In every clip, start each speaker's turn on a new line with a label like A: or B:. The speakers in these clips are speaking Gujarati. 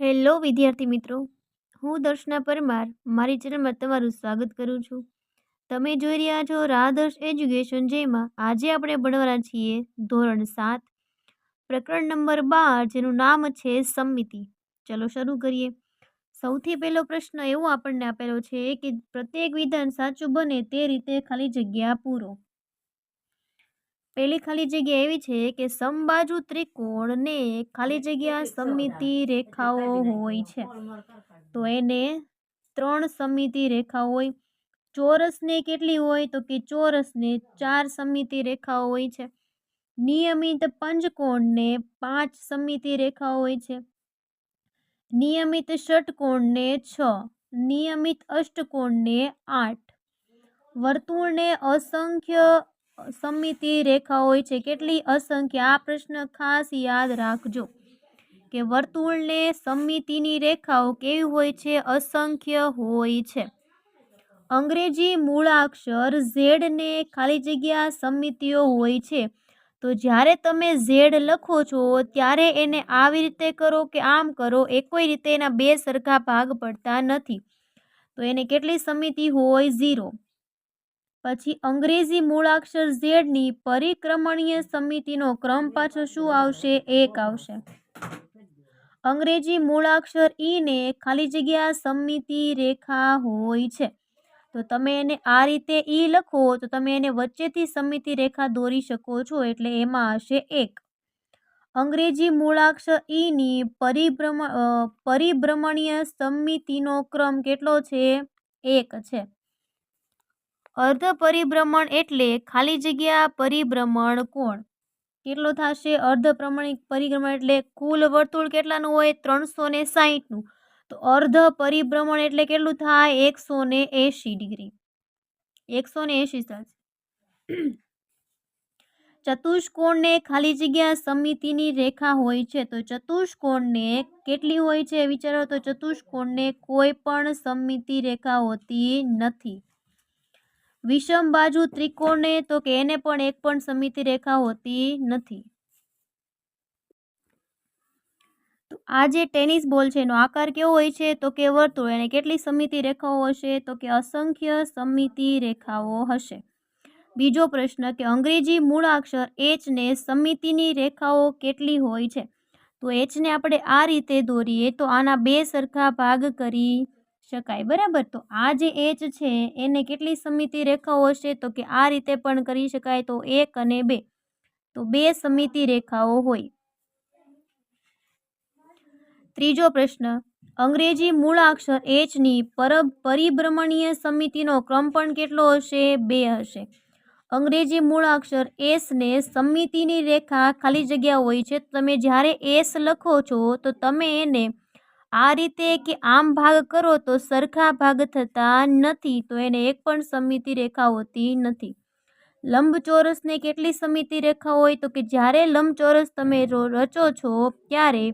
A: હેલો, વિદ્યાર્થી મિત્રો. હું દર્શના પરમાર. મારી ચેનલમાં તમારું સ્વાગત કરું છું. તમે જોઈ રહ્યા છો રાધર્શ એજ્યુકેશન જેમાં આજે આપણે ભણવાના છીએ ધોરણ સાત, પ્રકરણ નંબર બાર, જેનું નામ છે સમિતિ. ચલો શરૂ કરીએ. સૌથી પહેલો પ્રશ્ન એવો આપણને આપેલો છે કે પ્રત્યેક વિધાન સાચું બને તે રીતે ખાલી જગ્યા પૂરો. પહેલી ખાલી જગ્યા એવી છે કે સમબાજુ ત્રિકોણને ખાલી જગ્યા સમિતિ રેખાઓ હોય છે. તો એને ત્રણ સમિતિ રેખા હોય. ચોરસને કેટલી હોય તો કે ચોરસને ચાર સમિતિ રેખાઓ હોય છે. નિયમિત પંચકોણને પાંચ સમિતિ રેખા હોય છે. નિયમિત ષટકોણને છ નિયમિત અષ્ટકોણને આઠ. વર્તુળને અસંખ્ય સમિતિ રેખા હોય છે, કેટલી અસંખ્ય, આ પ્રશ્ન ખાસ યાદ રાખજો કે વર્તુળને સમિતિની રેખાઓ કેવી હોય છે, અસંખ્ય હોય છે. અંગ્રેજી મૂળાક્ષર ઝેડને ખાલી જગ્યા સમિતિઓ હોય છે. તો જ્યારે તમે ઝેડ લખો છો, ત્યારે એને આવી રીતે કરો કે આમ કરો એ કોઈ રીતે એના બે સરખા ભાગ પડતા નથી. તો એને કેટલી સમિતિ હોય? ઝીરો. પછી અંગ્રેજી મૂળાક્ષર ઝેડની પરિક્રમણીય સમિતિનો ક્રમ પાછો શું આવશે? એક આવશે. અંગ્રેજી મૂળાક્ષર ઈને ખાલી જગ્યા સમિતિ રેખા હોય છે. તો તમે એને આ રીતે ઈ લખો, તો તમે એને વચ્ચેથી સમિતિ રેખા દોરી શકો છો, એટલે એમાં હશે એક. અંગ્રેજી મૂળાક્ષર ઈની પરિભ્રમ પરિભ્રમણીય સમિતિનો ક્રમ કેટલો છે? એક છે. અર્ધ પરિભ્રમણ એટલે ખાલી જગ્યા પરિભ્રમણ કોણ? કેટલો થશે? અર્ધ પ્રમાણિક પરિભ્રમણ એટલે કુલ વર્તુળ કેટલાનું હોય? ત્રણસો ને સાહીઠનું. તો અર્ધ પરિભ્રમણ એટલે કેટલું થાય? એકસો ને એંશી ડિગ્રી. એકસો ને એંશી થશે. ચતુષ્કોણને ખાલી જગ્યા સમિતિની રેખા હોય છે. તો ચતુષ્કોણને કેટલી હોય છે? વિચારો તો ચતુષ્કોણને કોઈ પણ સમિતિ રેખા હોતી નથી. વિષમ બાજુ ત્રિકોણને તો કે એને પણ એક પણ સમિતિ રેખા હોતી નથી. તો આ જે ટેનિસ બોલ છે એનો આકાર કેવો હોય છે? તો કે વર્તુળ. એને કેટલી સમિતિ રેખાઓ હશે? તો કે અસંખ્ય સમિતિ રેખાઓ હશે. બીજો પ્રશ્ન કે અંગ્રેજી મૂળાક્ષર એચને સમિતિની રેખાઓ કેટલી હોય છે? તો એચને આપણે આ રીતે દોરીએ તો આના બે સરખા ભાગ કરી શકાય. બરાબર? તો આ જે એચ છે, એને કેટલી સમિતિ રેખાઓ હશે? તો કે આ રીતે પણ કરી શકાય તો એક અને બે. તો બે સમિતિ રેખાઓ હોય. ત્રીજો પ્રશ્ન. અંગ્રેજી મૂળાક્ષર એચની પર, પરિભ્રમણીય સમિતિનો ક્રમ પણ કેટલો હશે? બે હશે. અંગ્રેજી મૂળાક્ષર એસને સમિતિની રેખા ખાલી જગ્યા હોય છે. તમે જ્યારે એસ લખો છો, તો તમે એને આ રીતે કે આમ ભાગ કરો તો સરખા ભાગ થતા નથી, તો એને એક પણ સમિતિ રેખા હોતી નથી. લંબચોરસને કેટલી સમિતિ રેખા હોય તો કે જ્યારે લંબચોરસ તમે રચો છો ત્યારે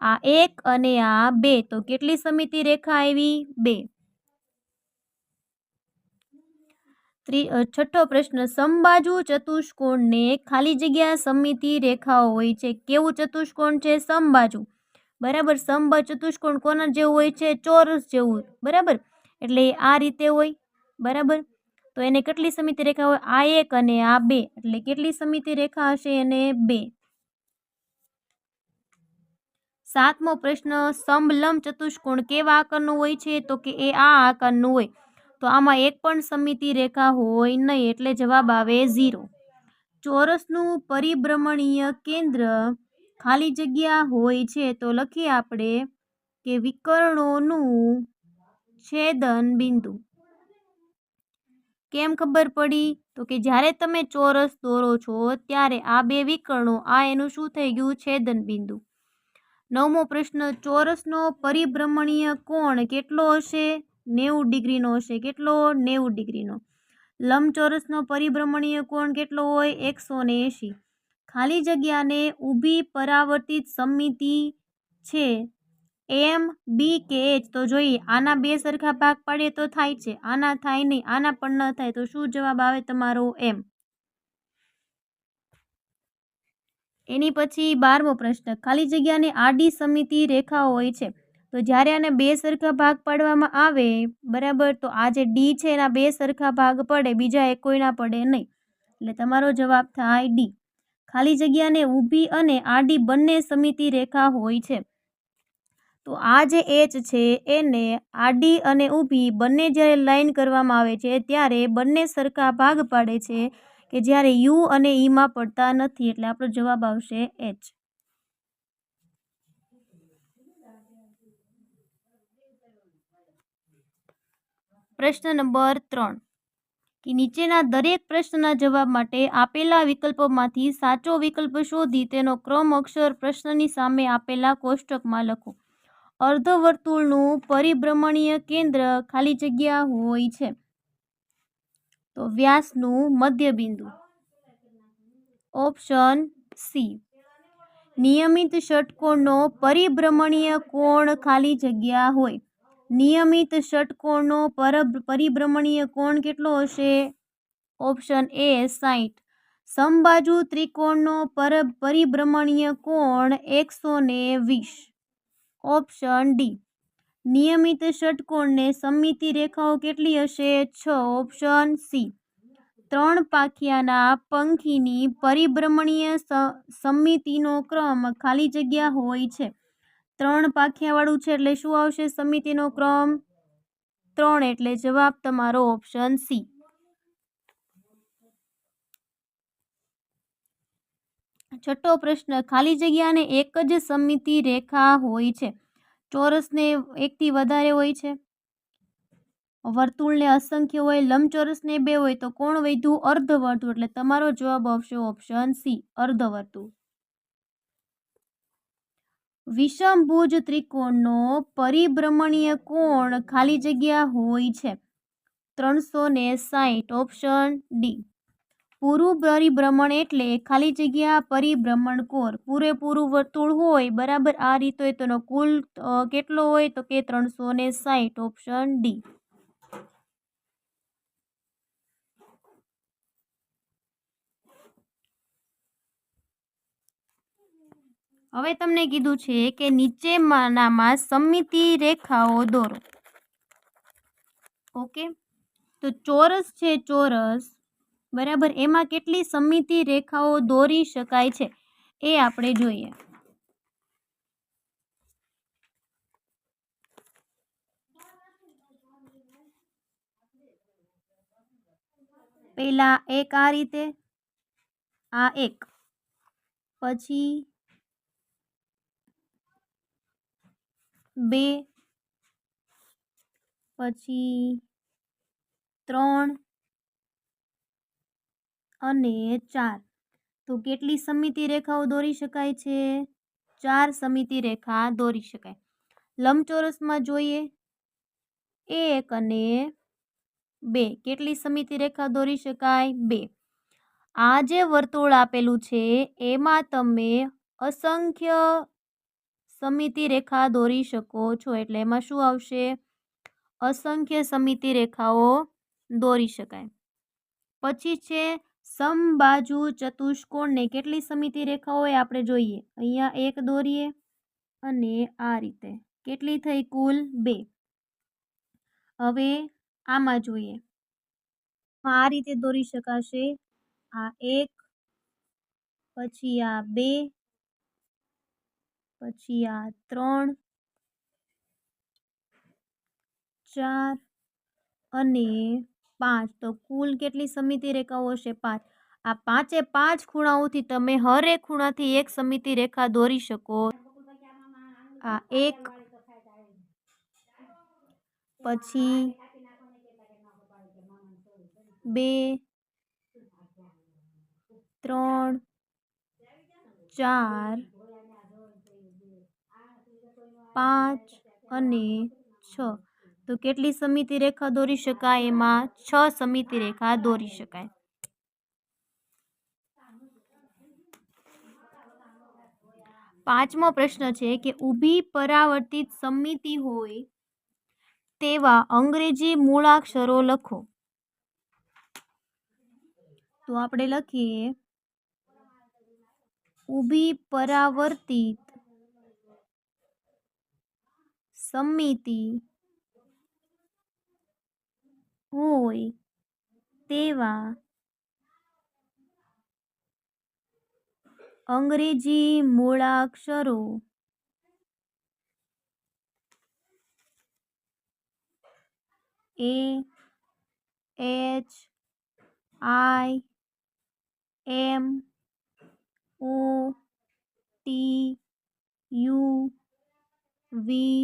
A: આ એક અને આ બે, તો કેટલી સમિતિ રેખા આવી? બે. છઠ્ઠો પ્રશ્ન સમબાજુ ચતુષ્કોણને ખાલી જગ્યા સમિતિ રેખાઓ હોય છે. કેવું ચતુષ્કોણ છે? સમબાજુ બરાબર? સમબાજુ ચતુષ્કોણ કોના જેવું હોય છે? ચોરસ જેવું બરાબર? એટલે આ રીતે હોય. બરાબર? તો એને કેટલી સમિતિ રેખા હોય? આ એક અને આ બે. એટલે કેટલી સમિતિ રેખા હશે એને બે. સાતમો પ્રશ્ન સમલમ ચતુષ્કોણ કેવા આકારનું હોય છે? તો કે એ આ આકારનું હોય. તો આમાં એક પણ સમિતિ રેખા હોય નહીં. એટલે જવાબ આવે ઝીરો. ચોરસનું પરિભ્રમણીય કેન્દ્ર ખાલી જગ્યા હોય છે, તો લખીએ આપણે કે વિકર્ણોનું છેદન બિંદુ. કેમ ખબર પડી? તો કે જ્યારે તમે ચોરસ દોરો છો, ત્યારે આ બે વિકર્ણો, આ એનું શું થઈ ગયું? છેદન બિંદુ. નવમો પ્રશ્ન, ચોરસનો પરિભ્રમણીય કોણ કેટલો હશે? નેવું ડિગ્રીનો હશે. કેટલો? નેવું ડિગ્રીનો. લંબચોરસનો પરિભ્રમણીય કોણ કેટલો હોય? એકસો ને એંશી. ખાલી જગ્યાને ઊભી પરાવર્તિત સમિતિ છે. એમ બી કે એચ. તો જોઈએ, આના બે સરખા ભાગ પાડીએ તો થાય છે. આના થાય નહીં, આના પણ ન થાય, તો શું જવાબ આવે તમારો એમ? એની પછી બારમો પ્રશ્ન. ખાલી જગ્યાને આડી સમિતિ રેખા હોય છે. તો જ્યારે આને બે સરખા ભાગ પાડવામાં આવે, બરાબર, તો આ જે ડી છે એના બે સરખા ભાગ પડે, બીજા એક કોઈના પડે નહીં. એટલે તમારો જવાબ થાય ડી. ખાલી જગ્યાને ઊભી અને આડી બંને સમિતિ રેખા હોય છે. તો આ જે એચ છે, એને આડી અને ઊભી બંને જ્યારે લાઈન કરવામાં આવે છે, ત્યારે બંને સરખા ભાગ પાડે છે કે જ્યારે યુ અને ઈમાં પડતા નથી, એટલે આપણો જવાબ આવશે એચ પ્રશ્ન નંબર ત્રણ. કે નીચેના દરેક પ્રશ્નના જવાબ માટે આપેલા વિકલ્પોમાંથી સાચો વિકલ્પ શોધી તેનો ક્રમ અક્ષર પ્રશ્નની સામે આપેલા કોષ્ટકમાં લખો. અર્ધવર્તુળનું પરિભ્રમણીય કેન્દ્ર ખાલી જગ્યા હોય છે. તો વ્યાસનું મધ્યબિંદુ. Option C. નિયમિત ષટકોણનો પરિભ્રમણીય કોણ ખાલી જગ્યા હોય. નિયમિત ષટકોણનો પર પરિભ્રમણીય કોણ કેટલો હશે? ઓપ્શન એ સાઠ સમબાજુ ત્રિકોણનો પર પરિભ્રમણીય કોણ એકસો ને વીસ. Option D. નિયમિત ષટકોણને સમિતિ રેખાઓ કેટલી હશે? છ. Option C. ત્રણ પાખિયાના પંખીની પરિભ્રમણીય સમિતિનો ક્રમ ખાલી જગ્યા હોય છે. ત્રણ પાખિયાવાળું છે એટલે શું આવશે સમિતિનો ક્રમ? ત્રણ એટલે જવાબ તમારો ઓપ્શન સી છઠ્ઠો પ્રશ્ન, ખાલી જગ્યાને એક જ સમિતિ રેખા હોય છે. ચોરસને એકથી વધારે હોય છે. વર્તુળને અસંખ્ય હોય, લંબચોરસને બે હોય તો કોણ વધ્યું? અર્ધવર્તુળ. એટલે તમારો જવાબ આવશે ઓપ્શન સી અર્ધવર્તુળ. વિષમભુજ ત્રિકોણનો પરિભ્રમણીય કોણ ખાલી જગ્યા હોય છે? ત્રણસો ને સાહીઠ. Option D. પૂરું પરિભ્રમણ એટલે ખાલી જગ્યા પરિભ્રમણ કોર પૂરેપૂરું વર્તુળ હોય, બરાબર આ રીતે તેનો કુલ કેટલો હોય તો કે ત્રણસો ને સાહીઠ. Option D. હવે તમને કીધું છે કે નીચેમાંનામાં સમિતિ રેખાઓ દોરો. ઓકે? તો ચોરસ છે ચોરસ, બરાબર? એમાં કેટલી સમિતિ રેખાઓ દોરી શકાય છે? એ આપણે જોઈએ. પહેલાં એક આ રીતે, આ એક. પછી બે, પછી ત્રણ અને ચાર. તો કેટલી સમિતિ રેખાઓ દોરી શકાય છે? ચાર સમિતિ રેખા દોરી શકાય. લંબચોરસમાં જોઈએ. એક અને બે. કેટલી સમિતિ રેખા દોરી શકાય? બે. આ જે વર્તુળ આપેલું છે, એમાં તમે અસંખ્ય સમિતિ રેખા દોરી શકો છો? એટલે એમાં શું આવશે? અસંખ્ય સમિતિ રેખાઓ દોરી શકાય. પછી છે સમબાજુ ચતુષ્કોણને કેટલી સમિતિ રેખાઓ એ આપણે જોઈએ? અહીંયા એક દોરીએ અને આ રીતે. કેટલી થઈ કુલ? બે. હવે આમાં જોઈએ. આ રીતે દોરી શકાશે. આ એક, પછી આ બે પછી આ ત્રણ, ચાર અને પાંચ. તો કુલ કેટલી સમિતિ રેખાઓ હશે? પાંચ. આ પાંચે પાંચ ખૂણાઓથી તમે હરેક ખૂણાથી એક સમિતિ રેખા દોરી શકો. આ એક, પછી બે, ત્રણ, ચાર પાંચ અને છ. તો કેટલી સમિતિ રેખા દોરી શકાય? એમાં છ સમિતિ રેખા દોરી શકાય. પાંચમો પ્રશ્ન છે કે ઊભી પરાવર્તિત સમિતિ હોય તેવા અંગ્રેજી મૂળાક્ષરો લખો. તો આપણે લખીએ. ઊભી પરાવર્તિત સમિતિ હોય તેવા અંગ્રેજી મૂળાક્ષરો A H I M O T U V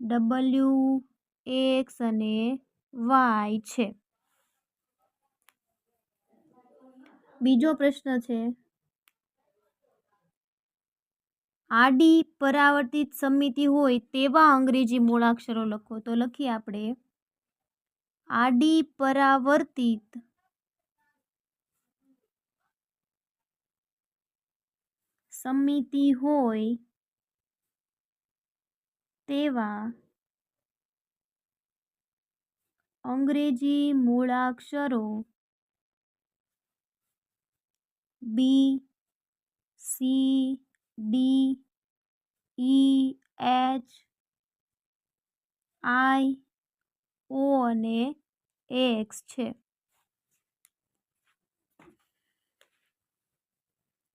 A: W X અને વાય છે. બીજો પ્રશ્ન છે. આડી પરાવર્તિત સમિતિ હોય તેવા અંગ્રેજી મૂળાક્ષરો લખો. તો લખીએ આપણે. આડી પરાવર્તિત સમિતિ હોય તેવા અંગ્રેજી મૂળાક્ષરો B C D E H I O અને એક્સ છે.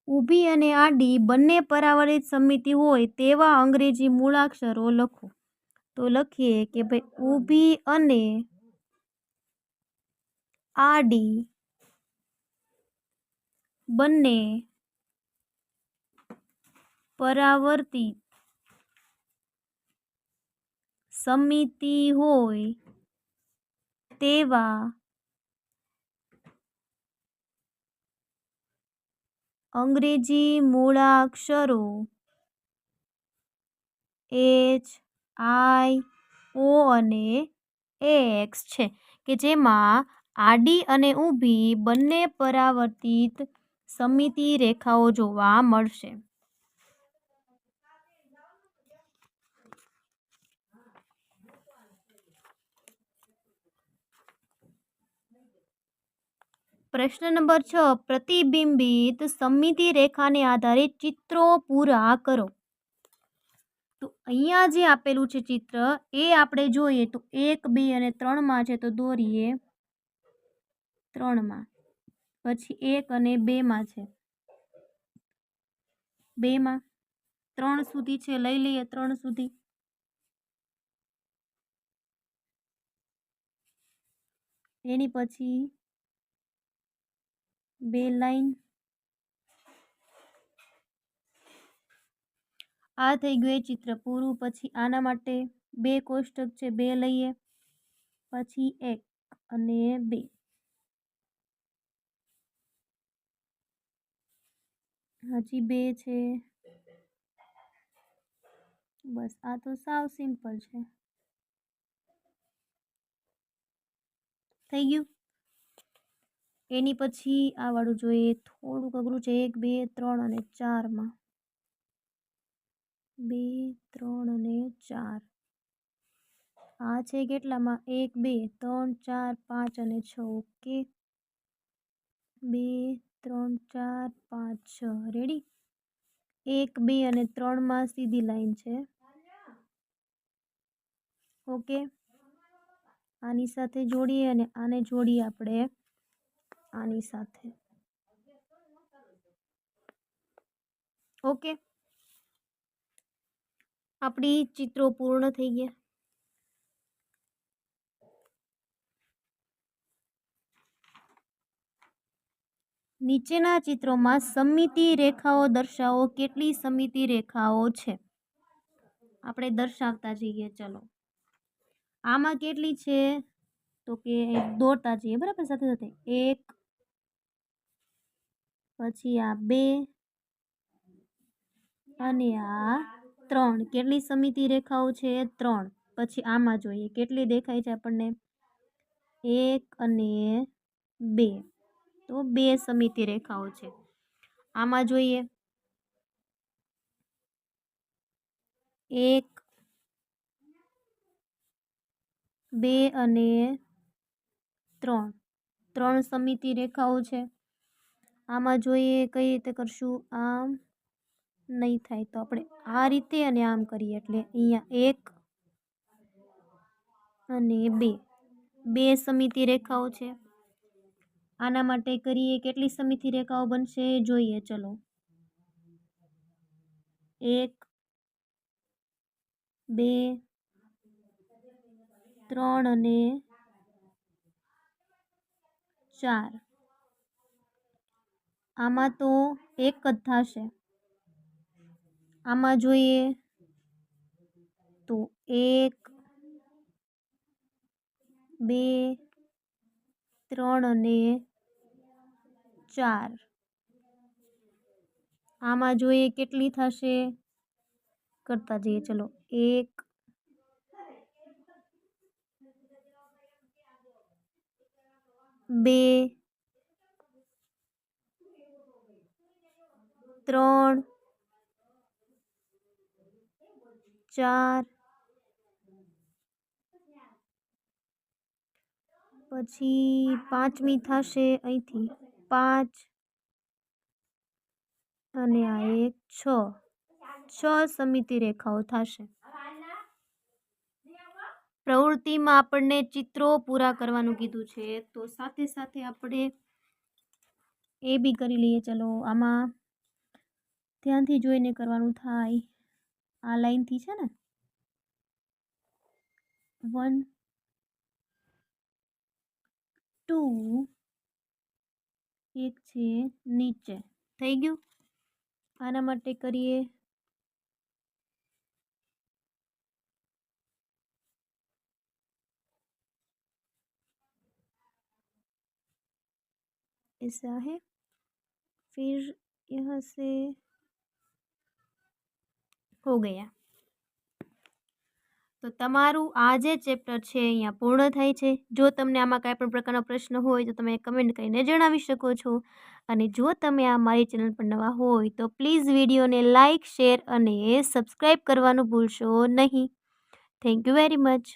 A: ઊભી અને આડી બંને પરાવર્તિત સમિતિ હોય તેવા અંગ્રેજી મૂળાક્ષરો લખો. તો લખીએ કે ભાઈ ઊભી અને આડી બંને પરાવર્તિત સમિતિ હોય તેવા અંગ્રેજી મૂળાક્ષરો. એચ આઈ ઓ અને એક્સ છે કે જેમાં આડી અને ઊભી બંને પરાવર્તિત સમિતિ રેખાઓ જોવા મળશે. પ્રશ્ન નંબર છ, પ્રતિબિંબિત સમિતિ રેખાને આધારે ચિત્રો પૂરા કરો. તો અહીંયા જે આપેલું છે ચિત્ર, એ આપણે જોઈએ તો એક, બે અને ત્રણમાં છે તો દોરીએ ત્રણમાં. પછી એક અને બેમાં છે. બેમાં ત્રણ સુધી છે, લઈ લઈએ ત્રણ સુધી. એની પછી બે લાઈન આ થઈ ગયું એ ચિત્ર પૂરું, પછી આના માટે બે કોષ્ટક છે, બે લઈએ, પછી એક અને બે. હજી બે છે. બસ, આ તો સાવ સિમ્પલ છે. થઈ ગયું? એની પછી આ વાળું જોઈએ, થોડુંક અઘરું છે. એક, બે, ત્રણ અને ચારમાં બે, ત્રણ અને ચાર. આ છે કેટલામાં? એક, બે, ત્રણ, ચાર, પાંચ અને છ. ઓકે. બે, ત્રણ, ચાર, પાંચ, છ. રેડી એક, બે અને ત્રણમાં સીધી લાઈન છે. ઓકે. આની સાથે જોડીએ અને આને જોડીએ આપણે. આની સાથે. ઓકે. આપણી ચિત્રો પૂર્ણ થઈ ગયા. નીચેના ચિત્રોમાં સમિતિ રેખાઓ દર્શાવો કેટલી સમિતિ રેખાઓ છે? આપણે દર્શાવતા જઈએ, ચલો. આમાં કેટલી છે? તો કે દોરતા જઈએ, બરાબર? સાથે સાથે એક પછી આ બે અને આ ત્રણ. કેટલી સમિતિ રેખાઓ છે? ત્રણ. પછી આમાં જોઈએ, કેટલી દેખાય છે આપણને? એક અને બે. તો બે સમિતિ રેખાઓ છે. આમાં જોઈએ. એક, બે અને ત્રણ. ત્રણ સમિતિ રેખાઓ છે. આમાં જોઈએ કઈ રીતે કરશું, આમ નહીં થાય. તો આપણે આ રીતે અને આમ કરીએ. એટલે અહીંયા એક અને બે. બે સમિતિ રેખાઓ છે. આના માટે કરીએ કેટલી સમિતિ રેખાઓ બનશે જોઈએ. ચલો. એક, બે, ત્રણ અને ચાર. આમાં તો એક જ થશે. આમાં જોઈએ તો એક, બે, ત્રણ અને ચાર. આમાં જોઈએ કેટલી થશે? કરતા જઈએ, ચલો. એક, બે ત્રણ, ચાર, પછી પાંચમી થશે અહીંથી પાંચ અને આ એક છ. છ સમિતિ રેખાઓ થશે. પ્રવૃત્તિમાં આપણને ચિત્રો પૂરા કરવાનું કીધું છે. તો સાથે સાથે આપણે એ બી કરી લઈએ. ચલો, આમાં ધ્યાનથી જોઈને કરવાનું થાય આ લાઈનથી છે ને વન ટુ એક છે નીચે થઈ ગયું આના માટે કરીએ ऐसा है फिर यहाँ से હો ગયા. તો તમારું આ જે ચેપ્ટર છે અહીંયા પૂર્ણ થાય છે. જો તમને આમાં કાંઈ પણ પ્રકારનો પ્રશ્ન હોય તો તમે કમેન્ટ કરીને જણાવી શકો છો. અને જો તમે આ મારી ચેનલ પર નવા હોય તો પ્લીઝ વિડીયોને લાઇક શેર અને સબસ્ક્રાઈબ કરવાનું ભૂલશો નહીં. Thank you very much